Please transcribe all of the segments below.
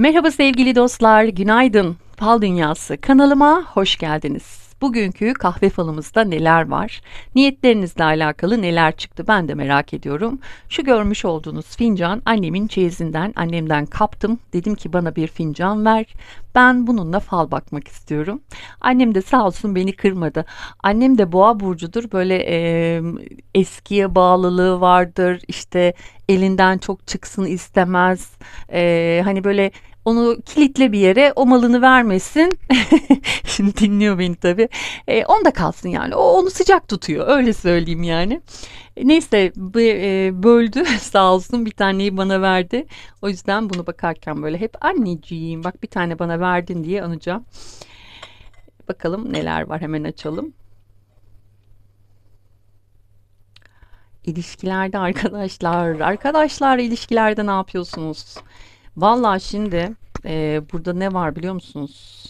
Merhaba sevgili dostlar, günaydın. Fal Dünyası kanalıma hoş geldiniz. Bugünkü kahve falımızda neler var? Niyetlerinizle alakalı neler çıktı ben de merak ediyorum. Şu görmüş olduğunuz fincan annemin çeyizinden annemden kaptım. Dedim ki bana bir fincan ver. Ben bununla fal bakmak istiyorum. Annem de sağ olsun beni kırmadı. Annem de boğa burcudur. Böyle e, eskiye bağlılığı vardır. İşte elinden çok çıksın istemez. E, hani böyle onu kilitle bir yere o malını vermesin. Şimdi dinliyor beni tabii. E, onda kalsın yani. O onu sıcak tutuyor. Öyle söyleyeyim yani. E, neyse e, böldü sağ olsun bir taneyi bana verdi. O yüzden bunu bakarken böyle hep anneciğim bak bir tane bana verdin diye anacağım. Bakalım neler var hemen açalım. İlişkilerde arkadaşlar, arkadaşlar ilişkilerde ne yapıyorsunuz? Vallahi şimdi e, burada ne var biliyor musunuz?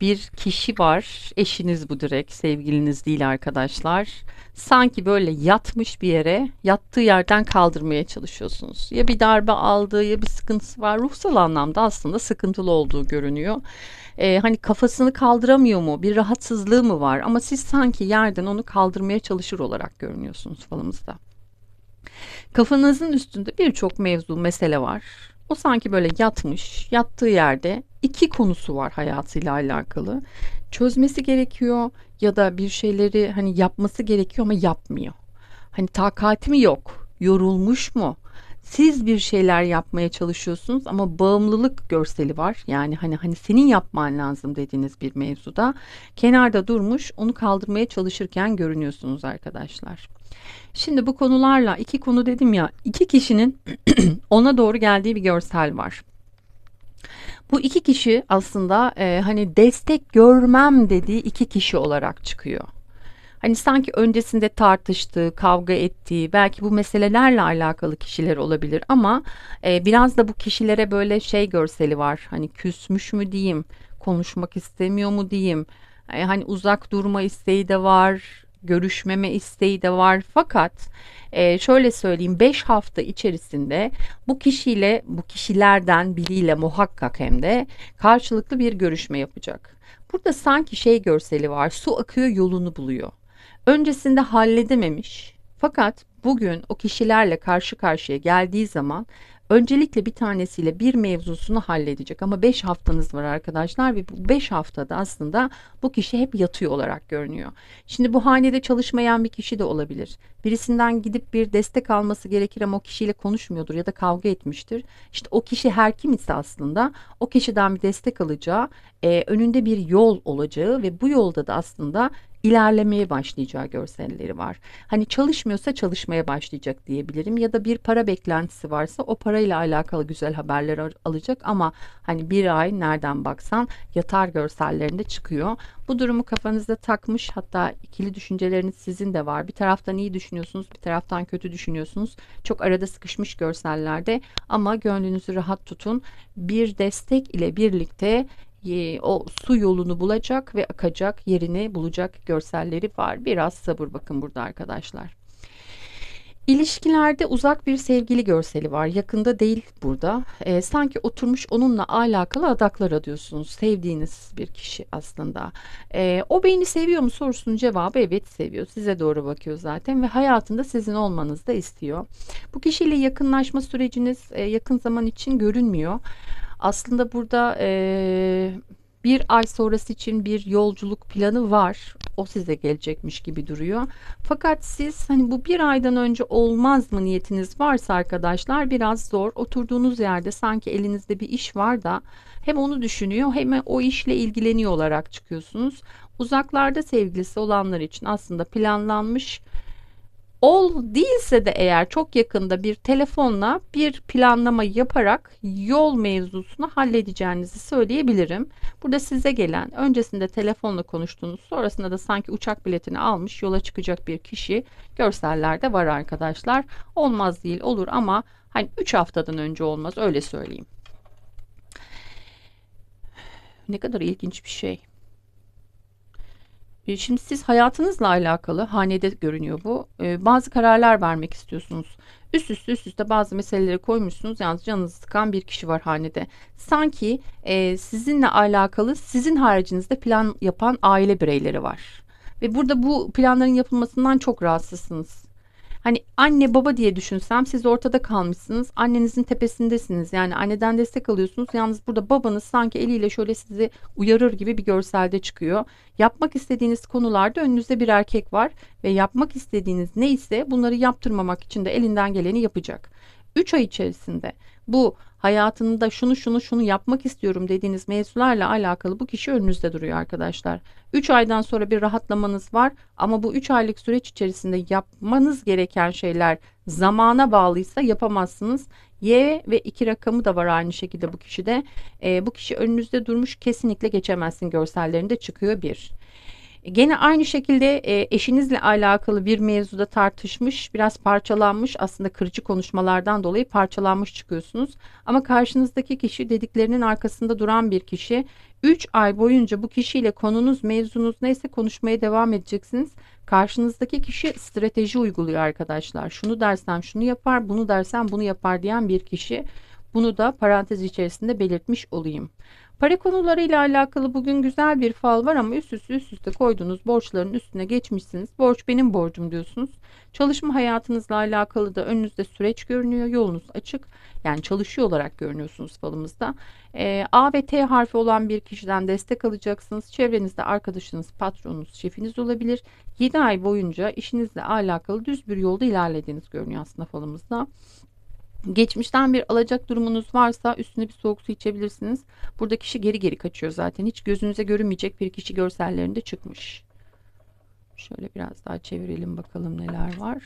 Bir kişi var, eşiniz bu direkt, sevgiliniz değil arkadaşlar. Sanki böyle yatmış bir yere, yattığı yerden kaldırmaya çalışıyorsunuz. Ya bir darbe aldı ya bir sıkıntısı var. Ruhsal anlamda aslında sıkıntılı olduğu görünüyor. Ee, hani kafasını kaldıramıyor mu? Bir rahatsızlığı mı var? Ama siz sanki yerden onu kaldırmaya çalışır olarak görünüyorsunuz falımızda. Kafanızın üstünde birçok mevzu, mesele var. O sanki böyle yatmış, yattığı yerde iki konusu var hayatıyla alakalı. Çözmesi gerekiyor ya da bir şeyleri hani yapması gerekiyor ama yapmıyor. Hani takati mi yok? Yorulmuş mu? Siz bir şeyler yapmaya çalışıyorsunuz ama bağımlılık görseli var. Yani hani hani senin yapman lazım dediğiniz bir mevzuda kenarda durmuş, onu kaldırmaya çalışırken görünüyorsunuz arkadaşlar. Şimdi bu konularla iki konu dedim ya iki kişinin ona doğru geldiği bir görsel var. Bu iki kişi aslında e, hani destek görmem dediği iki kişi olarak çıkıyor. Hani sanki öncesinde tartıştığı, kavga ettiği, belki bu meselelerle alakalı kişiler olabilir ama e, biraz da bu kişilere böyle şey görseli var. Hani küsmüş mü diyeyim, konuşmak istemiyor mu diyeyim. E, hani uzak durma isteği de var, görüşmeme isteği de var. Fakat e, şöyle söyleyeyim 5 hafta içerisinde bu kişiyle bu kişilerden biriyle muhakkak hem de karşılıklı bir görüşme yapacak. Burada sanki şey görseli var su akıyor yolunu buluyor. Öncesinde halledememiş fakat bugün o kişilerle karşı karşıya geldiği zaman Öncelikle bir tanesiyle bir mevzusunu halledecek ama 5 haftanız var arkadaşlar ve bu 5 haftada aslında bu kişi hep yatıyor olarak görünüyor. Şimdi bu hanede çalışmayan bir kişi de olabilir. Birisinden gidip bir destek alması gerekir ama o kişiyle konuşmuyordur ya da kavga etmiştir. İşte o kişi her kim ise aslında o kişiden bir destek alacağı, e, önünde bir yol olacağı ve bu yolda da aslında ilerlemeye başlayacağı görselleri var. Hani çalışmıyorsa çalışmaya başlayacak diyebilirim ya da bir para beklentisi varsa o parayla alakalı güzel haberler alacak ama hani bir ay nereden baksan yatar görsellerinde çıkıyor. Bu durumu kafanızda takmış hatta ikili düşünceleriniz sizin de var. Bir taraftan iyi düşünüyorsunuz bir taraftan kötü düşünüyorsunuz. Çok arada sıkışmış görsellerde ama gönlünüzü rahat tutun. Bir destek ile birlikte o su yolunu bulacak ve akacak yerini bulacak görselleri var. Biraz sabır bakın burada arkadaşlar. İlişkilerde uzak bir sevgili görseli var. Yakında değil burada. E, sanki oturmuş onunla alakalı adaklar adıyorsunuz. Sevdiğiniz bir kişi aslında. E, o beni seviyor mu sorusunun cevabı evet seviyor. Size doğru bakıyor zaten ve hayatında sizin olmanızı da istiyor. Bu kişiyle yakınlaşma süreciniz e, yakın zaman için görünmüyor. Aslında burada e, bir ay sonrası için bir yolculuk planı var. O size gelecekmiş gibi duruyor. Fakat siz hani bu bir aydan önce olmaz mı niyetiniz varsa arkadaşlar biraz zor. Oturduğunuz yerde sanki elinizde bir iş var da hem onu düşünüyor hem o işle ilgileniyor olarak çıkıyorsunuz. Uzaklarda sevgilisi olanlar için aslında planlanmış Ol değilse de eğer çok yakında bir telefonla bir planlama yaparak yol mevzusunu halledeceğinizi söyleyebilirim. Burada size gelen öncesinde telefonla konuştuğunuz sonrasında da sanki uçak biletini almış yola çıkacak bir kişi görsellerde var arkadaşlar. Olmaz değil olur ama hani 3 haftadan önce olmaz öyle söyleyeyim. Ne kadar ilginç bir şey. E, Şimdi siz hayatınızla alakalı hanede görünüyor bu. e, bazı kararlar vermek istiyorsunuz. Üst üste üst üste bazı meseleleri koymuşsunuz. Yalnız canınızı sıkan bir kişi var hanede. Sanki e, sizinle alakalı sizin haricinizde plan yapan aile bireyleri var. Ve burada bu planların yapılmasından çok rahatsızsınız. Hani anne baba diye düşünsem siz ortada kalmışsınız. Annenizin tepesindesiniz. Yani anneden destek alıyorsunuz. Yalnız burada babanız sanki eliyle şöyle sizi uyarır gibi bir görselde çıkıyor. Yapmak istediğiniz konularda önünüzde bir erkek var ve yapmak istediğiniz neyse bunları yaptırmamak için de elinden geleni yapacak. 3 ay içerisinde bu hayatında şunu şunu şunu yapmak istiyorum dediğiniz mevzularla alakalı bu kişi önünüzde duruyor arkadaşlar. 3 aydan sonra bir rahatlamanız var ama bu 3 aylık süreç içerisinde yapmanız gereken şeyler zamana bağlıysa yapamazsınız. Y ve 2 rakamı da var aynı şekilde bu kişide. Ee, bu kişi önünüzde durmuş kesinlikle geçemezsin görsellerinde çıkıyor bir. Gene aynı şekilde e, eşinizle alakalı bir mevzuda tartışmış, biraz parçalanmış, aslında kırıcı konuşmalardan dolayı parçalanmış çıkıyorsunuz. Ama karşınızdaki kişi dediklerinin arkasında duran bir kişi. 3 ay boyunca bu kişiyle konunuz, mevzunuz neyse konuşmaya devam edeceksiniz. Karşınızdaki kişi strateji uyguluyor arkadaşlar. Şunu dersem şunu yapar, bunu dersem bunu yapar diyen bir kişi. Bunu da parantez içerisinde belirtmiş olayım. Para konularıyla alakalı bugün güzel bir fal var ama üst üste üst üste koyduğunuz borçların üstüne geçmişsiniz. Borç benim borcum diyorsunuz. Çalışma hayatınızla alakalı da önünüzde süreç görünüyor. Yolunuz açık. Yani çalışıyor olarak görünüyorsunuz falımızda. Ee, A ve T harfi olan bir kişiden destek alacaksınız. Çevrenizde arkadaşınız, patronunuz, şefiniz olabilir. 7 ay boyunca işinizle alakalı düz bir yolda ilerlediğiniz görünüyor aslında falımızda. Geçmişten bir alacak durumunuz varsa üstüne bir soğuk su içebilirsiniz. Burada kişi geri geri kaçıyor zaten. Hiç gözünüze görünmeyecek bir kişi görsellerinde çıkmış. Şöyle biraz daha çevirelim bakalım neler var.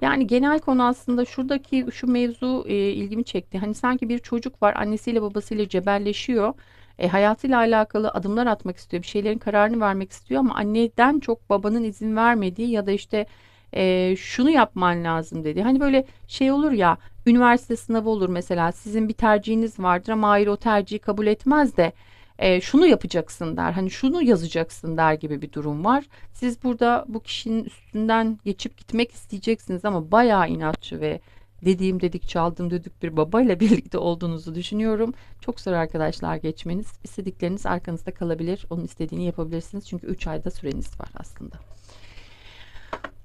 Yani genel konu aslında şuradaki şu mevzu e, ilgimi çekti. Hani sanki bir çocuk var annesiyle babasıyla cebelleşiyor. E, hayatıyla alakalı adımlar atmak istiyor. Bir şeylerin kararını vermek istiyor ama anneden çok babanın izin vermediği ya da işte e, şunu yapman lazım dedi. Hani böyle şey olur ya üniversite sınavı olur mesela sizin bir tercihiniz vardır ama hayır o tercihi kabul etmez de e, şunu yapacaksın der. Hani şunu yazacaksın der gibi bir durum var. Siz burada bu kişinin üstünden geçip gitmek isteyeceksiniz ama bayağı inatçı ve dediğim dedik çaldım dedik bir babayla birlikte olduğunuzu düşünüyorum. Çok zor arkadaşlar geçmeniz. İstedikleriniz arkanızda kalabilir. Onun istediğini yapabilirsiniz. Çünkü 3 ayda süreniz var aslında.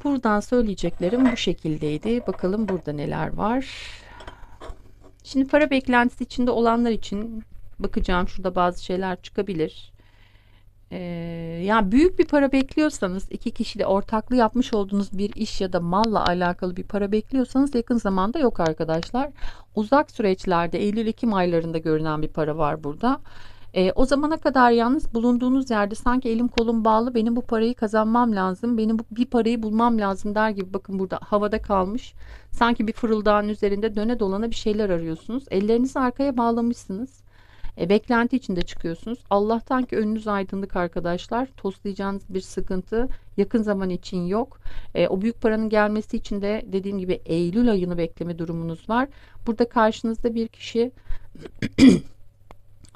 Buradan söyleyeceklerim bu şekildeydi. Bakalım burada neler var. Şimdi para beklentisi içinde olanlar için bakacağım. Şurada bazı şeyler çıkabilir. Ee, yani büyük bir para bekliyorsanız iki kişiyle ortaklı yapmış olduğunuz bir iş ya da malla alakalı bir para bekliyorsanız yakın zamanda yok arkadaşlar. Uzak süreçlerde Eylül-Ekim aylarında görünen bir para var burada. E, o zamana kadar yalnız bulunduğunuz yerde sanki elim kolum bağlı benim bu parayı kazanmam lazım. Benim bu bir parayı bulmam lazım der gibi bakın burada havada kalmış. Sanki bir fırıldağın üzerinde döne dolana bir şeyler arıyorsunuz. Ellerinizi arkaya bağlamışsınız. E, beklenti içinde çıkıyorsunuz. Allah'tan ki önünüz aydınlık arkadaşlar. Toslayacağınız bir sıkıntı yakın zaman için yok. E, o büyük paranın gelmesi için de dediğim gibi Eylül ayını bekleme durumunuz var. Burada karşınızda bir kişi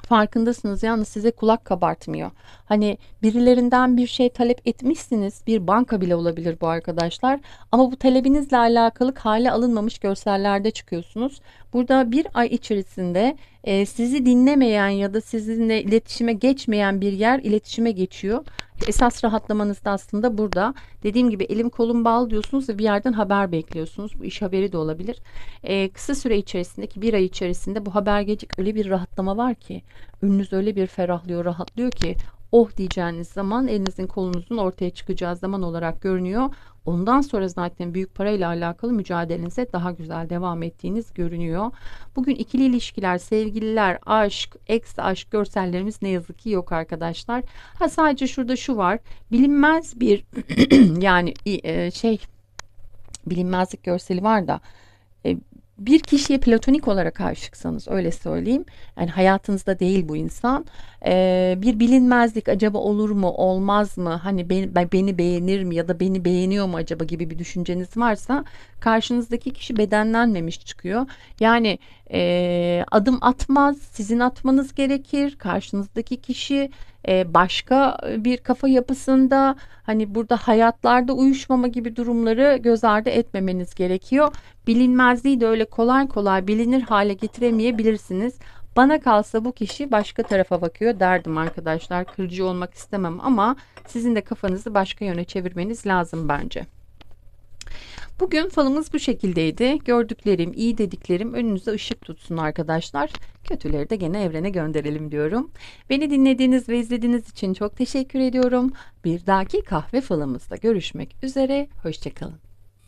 farkındasınız yalnız size kulak kabartmıyor. Hani birilerinden bir şey talep etmişsiniz bir banka bile olabilir bu arkadaşlar ama bu talebinizle alakalı hale alınmamış görsellerde çıkıyorsunuz. Burada bir ay içerisinde e, sizi dinlemeyen ya da sizinle iletişime geçmeyen bir yer iletişime geçiyor. Esas rahatlamanız da aslında burada. Dediğim gibi elim kolum bağlı diyorsunuz ve bir yerden haber bekliyorsunuz. Bu iş haberi de olabilir. Ee, kısa süre içerisindeki bir ay içerisinde bu haber gelecek öyle bir rahatlama var ki önünüz öyle bir ferahlıyor, rahatlıyor ki oh diyeceğiniz zaman elinizin kolunuzun ortaya çıkacağı zaman olarak görünüyor. Ondan sonra zaten büyük parayla alakalı mücadelenize daha güzel devam ettiğiniz görünüyor. Bugün ikili ilişkiler, sevgililer, aşk, ex aşk görsellerimiz ne yazık ki yok arkadaşlar. Ha sadece şurada şu var. Bilinmez bir yani e, şey bilinmezlik görseli var da bir kişiye platonik olarak aşıksanız öyle söyleyeyim. Yani hayatınızda değil bu insan. Ee, bir bilinmezlik acaba olur mu olmaz mı hani beni, ben- beni beğenir mi ya da beni beğeniyor mu acaba gibi bir düşünceniz varsa karşınızdaki kişi bedenlenmemiş çıkıyor. Yani e, adım atmaz sizin atmanız gerekir karşınızdaki kişi e, başka bir kafa yapısında hani burada hayatlarda uyuşmama gibi durumları göz ardı etmemeniz gerekiyor. Bilinmezliği de öyle kolay kolay bilinir hale getiremeyebilirsiniz. Bana kalsa bu kişi başka tarafa bakıyor derdim arkadaşlar. Kırıcı olmak istemem ama sizin de kafanızı başka yöne çevirmeniz lazım bence. Bugün falımız bu şekildeydi. Gördüklerim, iyi dediklerim önünüze ışık tutsun arkadaşlar. Kötüleri de gene evrene gönderelim diyorum. Beni dinlediğiniz ve izlediğiniz için çok teşekkür ediyorum. Bir dahaki kahve falımızda görüşmek üzere. Hoşçakalın.